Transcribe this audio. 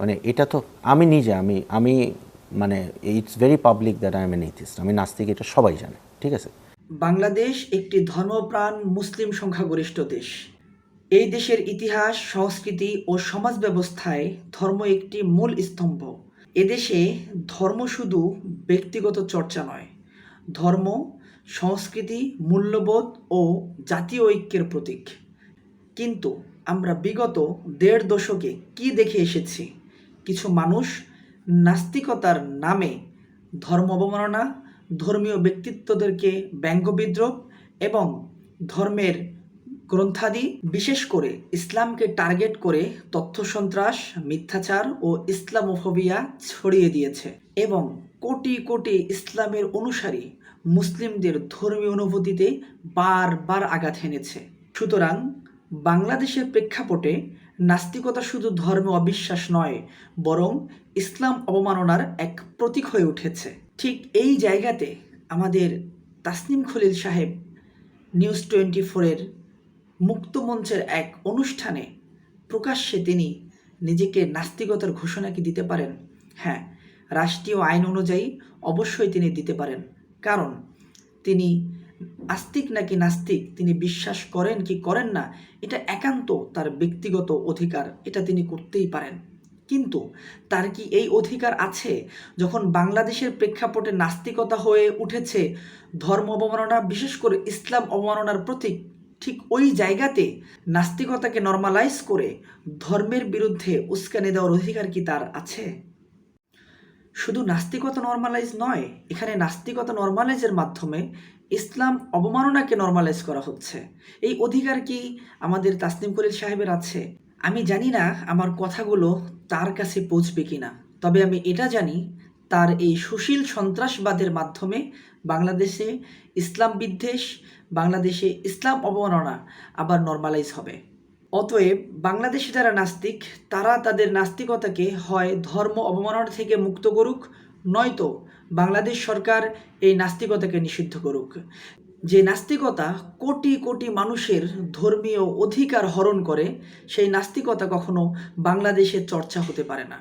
মানে এটা তো আমি নিজে, আমি আমি মানে it's very public that I am an atheist আমি নাস্তিক, এটা সবাই জানে, ঠিক আছে? বাংলাদেশ একটি ধর্মপ্রাণ মুসলিম সংখ্যাগরিষ্ঠ দেশ। এই দেশের ইতিহাস, সংস্কৃতি ও সমাজ ব্যবস্থায় ধর্ম একটি মূল স্তম্ভ। এদেশে ধর্ম শুধু ব্যক্তিগত চর্চা নয়, ধর্ম, সংস্কৃতি, মূল্যবোধ ও জাতীয় ঐক্যের প্রতীক। কিন্তু আমরা বিগত দেড় দশকে কি দেখে এসেছি? কিছু মানুষ নাস্তিকতার নামে ধর্ম অবমাননা, ধর্মীয় ব্যক্তিত্বদেরকে ব্যঙ্গ বিদ্রোহ এবং ধর্মের গ্রন্থাদি, বিশেষ করে ইসলামকে টার্গেট করে তথ্য সন্ত্রাস, মিথ্যাচার ও ইসলামোফোবিয়া ছড়িয়ে দিয়েছে এবং কোটি কোটি ইসলামের অনুসারী মুসলিমদের ধর্মীয় অনুভূতিতে বারবার আঘাত হেনেছে সুতরাং বাংলাদেশের প্রেক্ষাপটে নাস্তিকতা শুধু ধর্ম অবিশ্বাস নয়, বরং ইসলাম অবমাননার এক প্রতীক হয়ে উঠেছে। ঠিক এই জায়গাতে আমাদের তাসনিম খলিল সাহেব নিউজ টোয়েন্টি ফোরের মুক্তমঞ্চের এক অনুষ্ঠানে প্রকাশ্যে তিনি নিজেকে নাস্তিকতার ঘোষণা কি দিতে পারেন? হ্যাঁ রাষ্ট্রীয় আইন অনুযায়ী অবশ্যই তিনি দিতে পারেন। কারণ তিনি আস্তিক নাকি নাস্তিক? তিনি বিশ্বাস করেন কি করেন না? এটা একান্ত তার ব্যক্তিগত অধিকার। এটা তিনি করতেই পারেন। কিন্তু তার কি এই অধিকার আছে? যখন বাংলাদেশের প্রেক্ষাপটে নাস্তিকতা হয়ে উঠেছে, ধর্ম অবমাননা, বিশেষ করে ইসলাম অবমাননার প্রতীক, ঠিক ওই জায়গাতে নাস্তিকতাকে নর্মালাইজ করে ধর্মের বিরুদ্ধে উস্কানি দেওয়ার অধিকার কি তার আছে? শুধু নাস্তিকতা নর্মালাইজ নয়, এখানে নাস্তিকতা নর্মালাইজের মাধ্যমে ইসলাম অবমাননাকে নর্মালাইজ করা হচ্ছে। এই অধিকার কি আমাদের তাসনিম কলিল সাহেবের আছে? আমি জানি না আমার কথাগুলো তার কাছে পৌঁছবে কিনা, তবে আমি এটা জানি, তার এই সুশীল সন্ত্রাসবাদের মাধ্যমে বাংলাদেশে ইসলাম বিদ্বেষ, বাংলাদেশে ইসলাম অবমাননা আবার নর্মালাইজ হবে। অতএব বাংলাদেশে যারা নাস্তিক, তারা তাদের নাস্তিকতাকে হয় ধর্ম অবমাননা থেকে মুক্ত করুক, নয়তো বাংলাদেশ সরকার এই নাস্তিকতাকে নিষিদ্ধ করুক। যে নাস্তিকতা কোটি কোটি মানুষের ধর্মীয় অধিকার হরণ করে, সেই নাস্তিকতা কখনো বাংলাদেশে চর্চা হতে পারে না।